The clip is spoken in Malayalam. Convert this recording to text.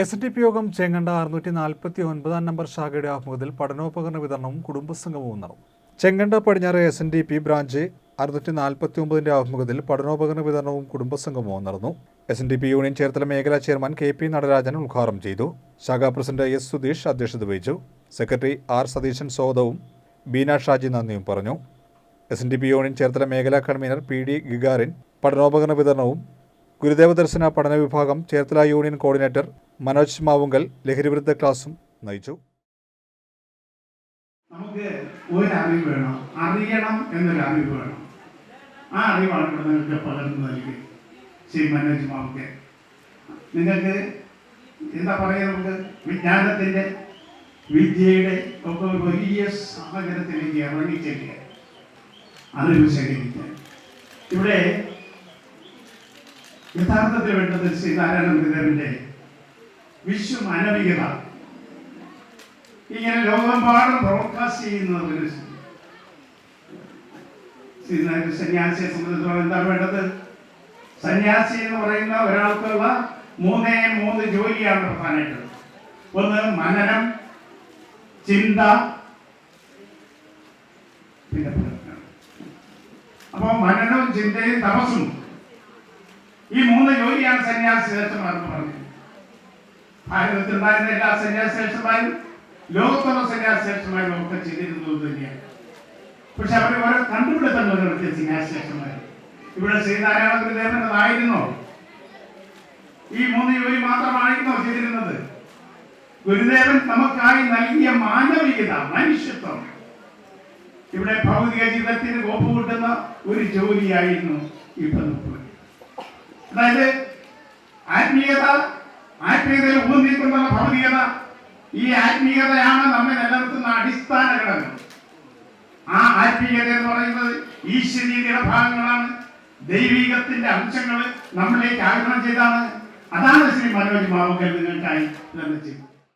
എസ് ഡി പി യോഗം ചെങ്ങണ്ട അറുന്നൂറ്റി നാൽപ്പത്തി ഒൻപതാം നമ്പർ ശാഖയുടെ ആഭിമുഖ്യത്തിൽ പഠനോപകരണ വിതരണവും കുടുംബസംഗമവും നടന്നു. ചെങ്ങണ്ട പടിഞ്ഞാറ് S N D P branch അറുന്നൂറ്റി നാൽപ്പത്തി ഒമ്പതിന്റെ ആഭിമുഖ്യത്തിൽ പഠനോപകരണ വിതരണവും കുടുംബസംഗമവും നടന്നു. S N D P union Cherthala മേഖലാ ചെയർമാൻ കെ പി നടരാജൻ ഉദ്ഘാടനം ചെയ്തു. ശാഖാ പ്രസിഡന്റ് എസ് സുധീഷ് അധ്യക്ഷത വഹിച്ചു. സെക്രട്ടറി ആർ സതീശൻ സ്വാഗതവും ബീന ഷാജി നന്ദിയും പറഞ്ഞു. S N D P union Cherthala മേഖലാ കൺവീനർ പി ഡി ഗിഗാറിൻ പഠനോപകരണ വിതരണവും ഗുരുദേവ ദർശന പഠന വിഭാഗം ചേർത്തല യൂണിയൻ കോർഡിനേറ്റർ മനോജ് മാവുങ്കൽ ലഹരിവിരുദ്ധ ക്ലാസും നയിച്ചു. നമുക്ക് ഒരു അറിവ് വേണം. അറിയണം എന്നൊരു അറിവ് വേണം. ആ അറിവാണ് ഇവിടെ നിങ്ങൾക്ക് പകർന്നു നൽകി ശ്രീ മനോജ് മാവുക്കെ നിങ്ങൾക്ക് എന്താ പറയുക നമുക്ക്? വിജ്ഞാനത്തിന്റെ വിദ്യയുടെ ഒക്കെ ഒരു വലിയ സാഹചര്യത്തിലേക്ക് ഇറങ്ങിച്ചേക്കുക അറിവ് ശേഖരിക്കാൻ. ഇവിടെ യഥാർത്ഥത്തിൽ വേണ്ടത് ശ്രീ നാരായണ ഗുരുദേവന്റെ വിശ്വമാനവികത ഇങ്ങനെ ലോകമെമ്പാടും ബ്രോഡ്കാസ്റ്റ് ചെയ്യുന്ന ഒരു ശ്രീനാരായണ സന്യാസിയെ സംബന്ധിച്ചോളം എന്താ വേണ്ടത്? സന്യാസി എന്ന് പറയുന്ന ഒരാൾക്കുള്ള മൂന്നേ മൂന്ന് ജോലിയാണ് പ്രധാനമായിട്ട് ഒന്ന് മനനം ചിന്ത പിന്നെ അപ്പോൾ മനനവും ചിന്തയും തപസ്സും. ഈ മൂന്ന് ജോലിയാണ് സന്യാസി ശ്രേഷ്ഠമാരെന്ന് പറഞ്ഞത് ഭാരതത്തിലുണ്ടായിരുന്ന എല്ലാ സന്യാസേഷന്മാരും ലോകത്തുള്ള സന്യാസേഷന്മാരും ഒക്കെ ചെയ്തിരുന്നത് തന്നെയാണ്. പക്ഷെ അവരെ ഓരോ കണ്ടുപിടുത്തങ്ങൾ നടത്തിയ സന്യാസേഷന്മാർ ഇവിടെ ശ്രീനാരായണ ഗുരുദേവനതായിരുന്നോ ഈ മൂന്ന് ജോലി മാത്രമായിരുന്നോ ചെയ്തിരുന്നത്. ഗുരുദേവൻ നമുക്കായി നൽകിയ മാനവികത മനുഷ്യത്വം. ഇവിടെ ഭൗതിക ജീവിതത്തിന് കോപ്പ് കൂട്ടുന്ന ഒരു ജോലിയായിരുന്നു ഇപ്പൊ അതായത് ആത്മീയത ആത്മീയതയിൽ ഊന്നിക്കൊണ്ടുള്ള ഭൗതികത ഈ ആത്മീയതയാണ് നമ്മെ നിലനിർത്തുന്ന അടിസ്ഥാന ഘടകം. ആ ആത്മീയത എന്ന് പറയുന്നത് ഈശ്വരീയതയുടെ ഭാഗങ്ങളാണ്. ദൈവികത്തിന്റെ അംശങ്ങൾ നമ്മളിലേക്ക് ആഗ്രഹം ചെയ്താണ്. അതാണ് ശ്രീ മനോജ് മാവുക്കൽ നിങ്ങൾക്കായി നിർമ്മിച്ചത്.